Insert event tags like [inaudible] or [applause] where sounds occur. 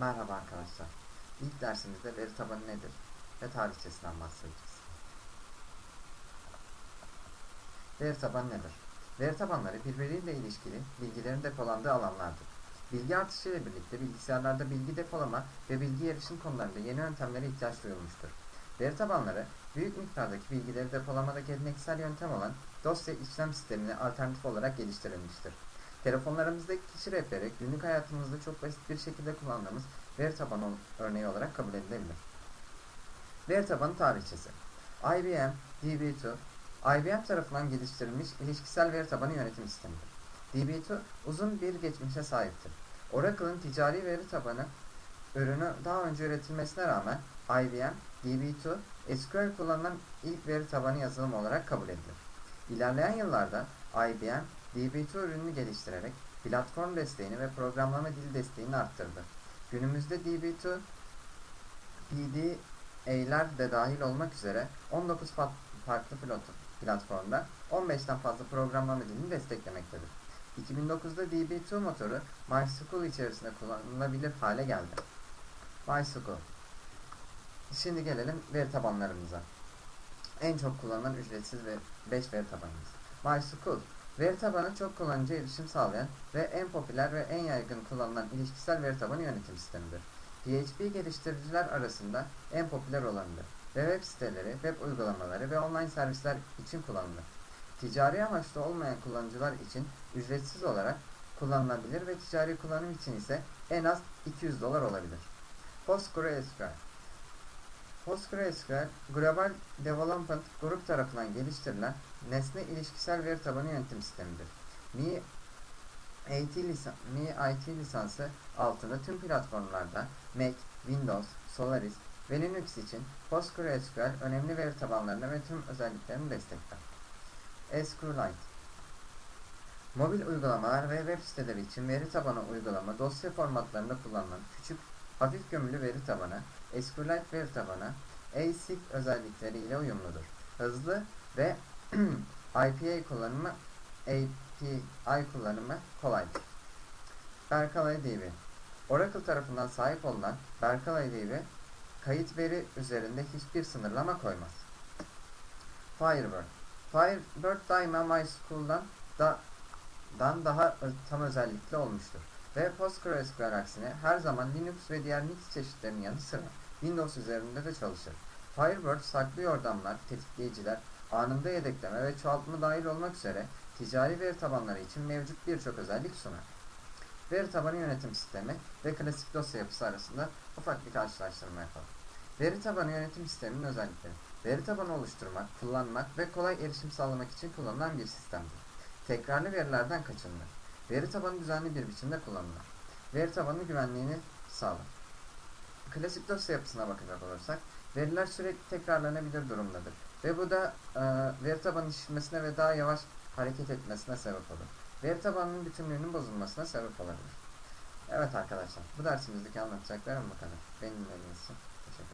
Merhaba arkadaşlar. İlk dersimizde veri tabanı nedir ve tarihçesinden bahsedeceğiz. Veri tabanı nedir? Veri tabanları birbiriyle ilişkili bilgilerin depolandığı alanlardır. Bilgi artışıyla birlikte bilgisayarlarda bilgi depolama ve bilgi erişim konularında yeni yöntemlere ihtiyaç duyulmuştur. Veri tabanları büyük miktardaki bilgileri depolamadaki geleneksel yöntem olan dosya işlem sistemine alternatif olarak geliştirilmiştir. Telefonlarımızdaki kişi rehberi günlük hayatımızda çok basit bir şekilde kullandığımız veri tabanı örneği olarak kabul edilebilir. Veri tabanı tarihçesi IBM DB2 IBM tarafından geliştirilmiş ilişkisel veri tabanı yönetim sistemidir. DB2 uzun bir geçmişe sahiptir. Oracle'ın ticari veri tabanı ürünü daha önce üretilmesine rağmen IBM DB2 SQL kullanılan ilk veri tabanı yazılım olarak kabul edilir. İlerleyen yıllarda IBM DB2 ürününü geliştirerek platform desteğini ve programlama dili desteğini arttırdı. Günümüzde DB2 PDA'ler de dahil olmak üzere 19 farklı platformda 15'ten fazla programlama dilini desteklemektedir. 2009'da DB2 motoru MySQL içerisinde kullanılabilir hale geldi. MySQL Şimdi gelelim veri tabanlarımıza. En çok kullanılan ücretsiz ve 5 veri tabanımız. MySQL Veri tabanı çok kullanıcı erişim sağlayan ve en popüler ve en yaygın kullanılan ilişkisel veri tabanı yönetim sistemidir. PHP geliştiriciler arasında en popüler olanıdır ve web siteleri, web uygulamaları ve online servisler için kullanılır. Ticari amaçlı olmayan kullanıcılar için ücretsiz olarak kullanılabilir ve ticari kullanım için ise en az 200 dolar olabilir. PostgreSQL PostgreSQL, Global Development Group tarafından geliştirilen nesne ilişkisel veri tabanı yönetim sistemidir. Mi IT, Mi IT lisansı altında tüm platformlarda Mac, Windows, Solaris ve Linux için PostgreSQL önemli veri tabanlarını ve tüm özelliklerini destekler. SQLite Mobil uygulamalar ve web siteleri için veri tabanı uygulama dosya formatlarında kullanılan küçük, hafif gömülü veri tabanı, SQLite veri tabanı, ASIC özellikleriyle uyumludur. Hızlı ve [clears throat] IPA kullanımı API kullanımı kolaydır. Berkeley DB Oracle tarafından sahip olunan Berkeley DB kayıt veri üzerinde hiçbir sınırlama koymaz. Firebird Firebird daima MySQL'dan da, daha tam özellikli olmuştur ve PostgreSQL aksine her zaman Linux ve diğer Nix çeşitlerinin yanı sıra Windows üzerinde de çalışır. Firebird saklı yordamlar, tetikleyiciler, anında yedekleme ve çoğaltma dahil olmak üzere ticari veri tabanları için mevcut birçok özellik sunar. Veri tabanı yönetim sistemi ve klasik dosya yapısı arasında ufak bir karşılaştırma yapalım. Veri tabanı yönetim sisteminin özellikleri. Veri tabanı oluşturmak, kullanmak ve kolay erişim sağlamak için kullanılan bir sistemdir. Tekrarlı verilerden kaçınılır. Veri tabanı düzenli bir biçimde kullanılır. Veri tabanı güvenliğini sağlar. Klasik dosya yapısına bakacak olursak, veriler sürekli tekrarlanabilir durumdadır ve bu da e, veri tabanı şişmesine ve daha yavaş hareket etmesine sebep olur. Veri tabanının bütünlüğünün bozulmasına sebep olabilir. Evet arkadaşlar, bu dersimizdeki anlatacaklarım bu kadar. Benim için.